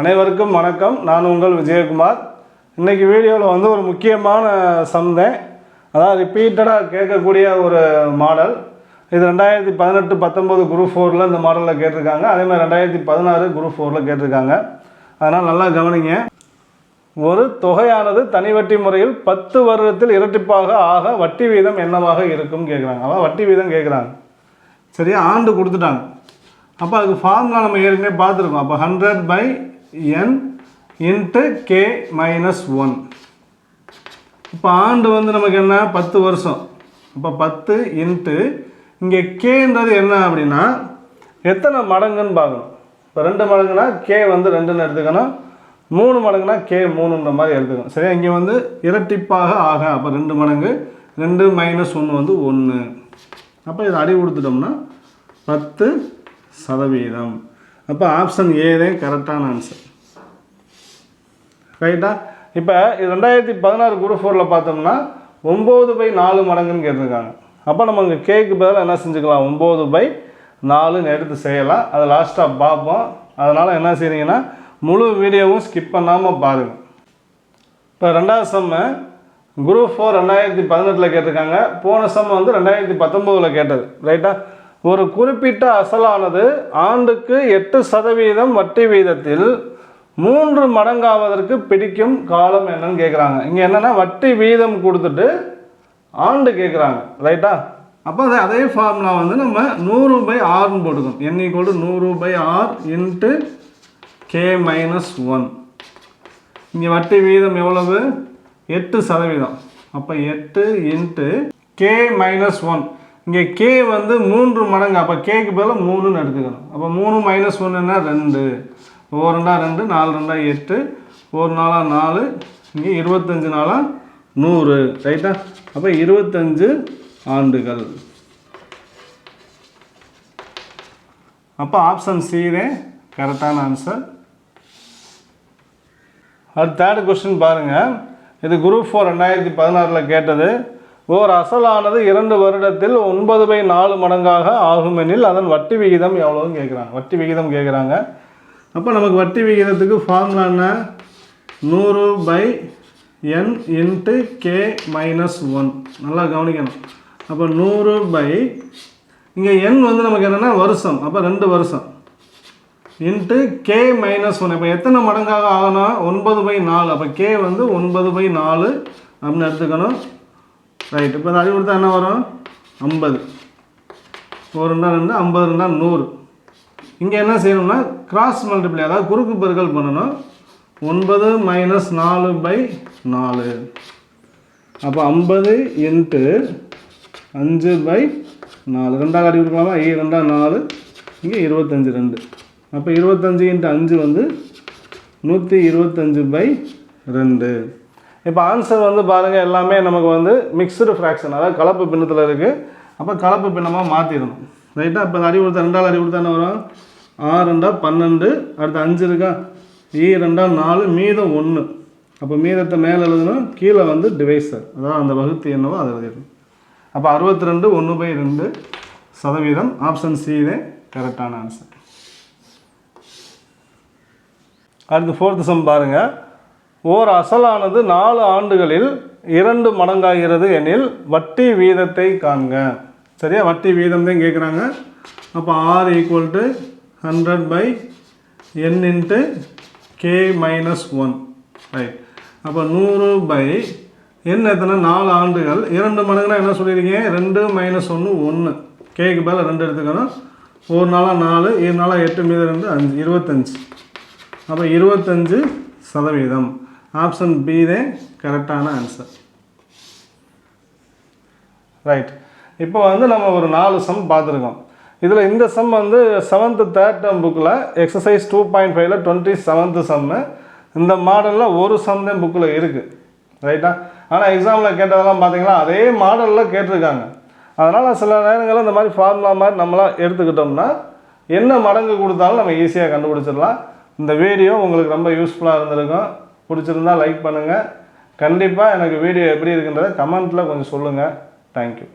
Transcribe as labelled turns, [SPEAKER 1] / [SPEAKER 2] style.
[SPEAKER 1] அனைவருக்கும் வணக்கம். நான் உங்கள் விஜயகுமார். இன்றைக்கி வீடியோவில் வந்து ஒரு முக்கியமான சந்தை அதாவது ரிப்பீட்டடாக கேட்கக்கூடிய ஒரு மாடல். இது ரெண்டாயிரத்தி பதினெட்டு பத்தொம்போது குரூப் ஃபோரில் இந்த மாடலில் கேட்டிருக்காங்க. அதேமாதிரி ரெண்டாயிரத்தி பதினாறு குரூப் ஃபோரில் கேட்டிருக்காங்க. அதனால் நல்லா கவனிங்க. ஒரு தொகையானது தனி வட்டி முறையில் பத்து வருடத்தில் இரட்டிப்பாக ஆக வட்டி வீதம் என்னவாக இருக்கும் கேட்குறாங்க அதான் வட்டி வீதம் கேட்குறாங்க சரியா? ஆண்டு கொடுத்துட்டாங்க. அப்போ அதுக்கு ஃபார்ம்லாம் நம்ம ஏற்கனவே பார்த்துருக்கோம். அப்போ hundred by N into K minus one இப்போ ஆண்டு வந்து நமக்கு என்ன? பத்து வருஷம். இப்போ பத்து இன்ட்டு இங்கே கேன்றது என்ன அப்படின்னா எத்தனை மடங்குன்னு பார்க்கணும். இப்போ ரெண்டு மடங்குனா கே வந்து ரெண்டுன்னு எடுத்துக்கணும். மூணு மடங்குனா கே மூணுன்ற மாதிரி எடுத்துக்கணும். சரியா? இங்கே வந்து இரட்டிப்பாக ஆக அப்போ ரெண்டு மடங்கு ரெண்டு மைனஸ் ஒன்று வந்து ஒன்று அப்போ இதை அடி கொடுத்துட்டோம்னா பத்து சதவீதம். அப்போ ஆப்ஷன் ஏ தான் கரெக்டான ஆன்சர் ரைட்டா இப்போ இது ரெண்டாயிரத்தி பதினாறு குரூப் ஃபோரில் பார்த்தோம்னா ஒம்பது பை நாலு மடங்குன்னு கேட்டிருக்காங்க. அப்போ நம்ம இங்கே கேக்கு பதிலாக என்ன செஞ்சுக்கலாம்? ஒம்பது பை நாலுன்னு எடுத்து செய்யலாம். அதை லாஸ்ட்டாக பார்ப்போம். அதனால் என்ன செய்கிறீங்கன்னா முழு வீடியோவும் ஸ்கிப் பண்ணாமல் பாருங்கள் இப்போ ரெண்டாவது செம்மு குரூப் ஃபோர் ரெண்டாயிரத்தி பதினெட்டில் கேட்டிருக்காங்க. போன செம் வந்து ரெண்டாயிரத்தி பத்தொம்போதில் கேட்டது. ரைட்டாக ஒரு குறிப்பிட்ட அசலானது ஆண்டுக்கு எட்டு சதவீதம் வட்டி வீதத்தில் மூன்று மடங்காவதற்கு பிடிக்கும் காலம் என்னன்னு கேட்குறாங்க இங்கே என்னென்னா வட்டி வீதம் கொடுத்துட்டு ஆண்டு கேட்குறாங்க ரைட்டா? அப்போ அதே அதே ஃபார்முலா வந்து நம்ம நூறு பை ஆறுன்னு போட்டுக்கணும். என் ஈக்குவல் டு நூறு by R into K minus one இங்கே வட்டி வீதம் எவ்வளவு? எட்டு சதவீதம். அப்போ எட்டு இன்ட்டு கே மைனஸ் ஒன் இங்கே கே வந்து மூன்று மடங்கு அப்போ கேக்கு பதிலாக மூணுன்னு எடுத்துக்கணும். அப்போ மூணு மைனஸ் ஒன்றுன்னா ரெண்டு. ஒரு ரெண்டா ரெண்டு நாலு ரெண்டா எட்டு. ஒரு நாளா நாலு இங்கே இருபத்தஞ்சு நாளா நூறு. ரைட்டா அப்போ இருபத்தஞ்சு ஆண்டுகள். அப்போ ஆப்ஷன் சி தான் கரெக்டான ஆன்சர் அடுத்த தேர்ட் கொஸ்டின் பாருங்கள் இது குரூப் ஃபோர் ரெண்டாயிரத்தி பதினாறில் கேட்டது. ஓர் அசலானது இரண்டு வருடத்தில் ஒன்பது பை நாலு மடங்காக ஆகுமெனில் அதன் வட்டி விகிதம் எவ்வளோன்னு கேட்குறாங்க. வட்டி விகிதம் கேட்குறாங்க. அப்போ நமக்கு வட்டி விகிதத்துக்கு ஃபார்முலா என்ன? நூறு by N into K minus one நல்லா கவனிக்கணும். அப்போ நூறு பை இங்கே என் வந்து நமக்கு என்னென்னா வருஷம். அப்போ ரெண்டு வருஷம். இன்ட்டு கே மைனஸ் ஒன் இப்போ எத்தனை மடங்காக ஆகணும் ஒன்பது பை நாலு. அப்போ கே வந்து ஒன்பது பை நாலு அப்படின்னு எடுத்துக்கணும். ரைட் இப்போ அது கொடுத்தா என்ன வரும்? ஐம்பது. ஒரு ரெண்டா ரெண்டு ஐம்பது ரெண்டா நூறு. இங்கே என்ன செய்யணும்னா கிராஸ் மல்டிப்ளை அதாவது குறுக்கு பெருக்கல் பண்ணணும். ஒன்பது மைனஸ் நாலு பை நாலு. அப்போ ஐம்பது இன்ட்டு அஞ்சு பை நாலு. ரெண்டாக அடி கொடுக்கலாமா ஐ ரெண்டா நாலு. இங்கே இருபத்தஞ்சி ரெண்டு. அப்போ இருபத்தஞ்சி இன்ட்டு அஞ்சு வந்து நூற்றி இருபத்தஞ்சு பை ரெண்டு. இப்போ ஆன்சர் வந்து பாருங்கள் எல்லாமே நமக்கு வந்து மிக்சடு ஃப்ராக்ஷன் அதாவது கலப்பு பின்னத்தில் இருக்குது அப்போ கலப்பு பின்னமாக மாற்றிடணும் ரைட்டாக இப்போ அடி கொடுத்தா ரெண்டாள் அடி கொடுத்தா என்ன வரும்? ஆறு ரெண்டா பன்னெண்டு அடுத்து அஞ்சு இருக்கா? ஈ ரெண்டா நாலு மீதம் ஒன்று அப்போ மீதத்தை மேலே எழுதணும் கீழே வந்து டிவைசர் அதாவது அந்த வகுத்து என்னவோ அதை எழுதிடணும். அப்போ அறுபத்தி ரெண்டு ஒன்று பை ரெண்டு சதவீதம். ஆப்ஷன் சி இதே கரெக்டான ஆன்சர் அடுத்து ஃபோர்த்து சம் பாருங்கள் ஓர் அசலானது நாலு ஆண்டுகளில் இரண்டு மடங்காகிறது எனில் வட்டி வீதத்தை காண்க. சரியா? வட்டி வீதம் தான் கேட்குறாங்க அப்போ R equal to hundred by N into K minus one right அப்போ நூறு பை என் எத்தனை? நாலு ஆண்டுகள். இரண்டு மடங்குனா என்ன சொல்லியிருக்கீங்க ரெண்டு மைனஸ் ஒன்று ஒன்று கேக்கு பேல ரெண்டு எடுத்துக்கணும். ஒரு நாளாக நாலு இரு நாளாக எட்டு மீது ரெண்டு அஞ்சு. இருபத்தஞ்சு. அப்போ இருபத்தஞ்சு சதவீதம். ஆப்ஷன் பி தே கரெக்டான ஆன்சர் ரைட் இப்போ வந்து நம்ம ஒரு நாலு சம் பார்த்துருக்கோம். இதில் இந்த சம் வந்து செவன்த்து தேர்ட் டேர்ம் புக்கில் எக்ஸசைஸ் டூ பாயிண்ட் ஃபைவ்ல டுவெண்ட்டி செவன்த்து சம்மு இந்த மாடலில் ஒரு சம் தான் புக்கில் இருக்குது ரைட்டா ஆனால் எக்ஸாமில் கேட்டதெல்லாம் பார்த்தீங்களா? அதே மாடலில் கேட்டிருக்காங்க. அதனால் சில நேரங்களில் இந்த மாதிரி ஃபார்முலா மாதிரி நம்மளாம் எடுத்துக்கிட்டோம்னா என்ன மடங்கு கொடுத்தாலும் நம்ம ஈஸியாக கண்டுபிடிச்சிடலாம். இந்த வீடியோ உங்களுக்கு ரொம்ப யூஸ்ஃபுல்லாக இருந்திருக்கும். பிடிச்சிருந்தா லைக் பண்ணுங்கள் கண்டிப்பாக எனக்கு வீடியோ எப்படி இருக்குன்றதை கமெண்ட்டில் கொஞ்சம் சொல்லுங்கள் தேங்க்யூ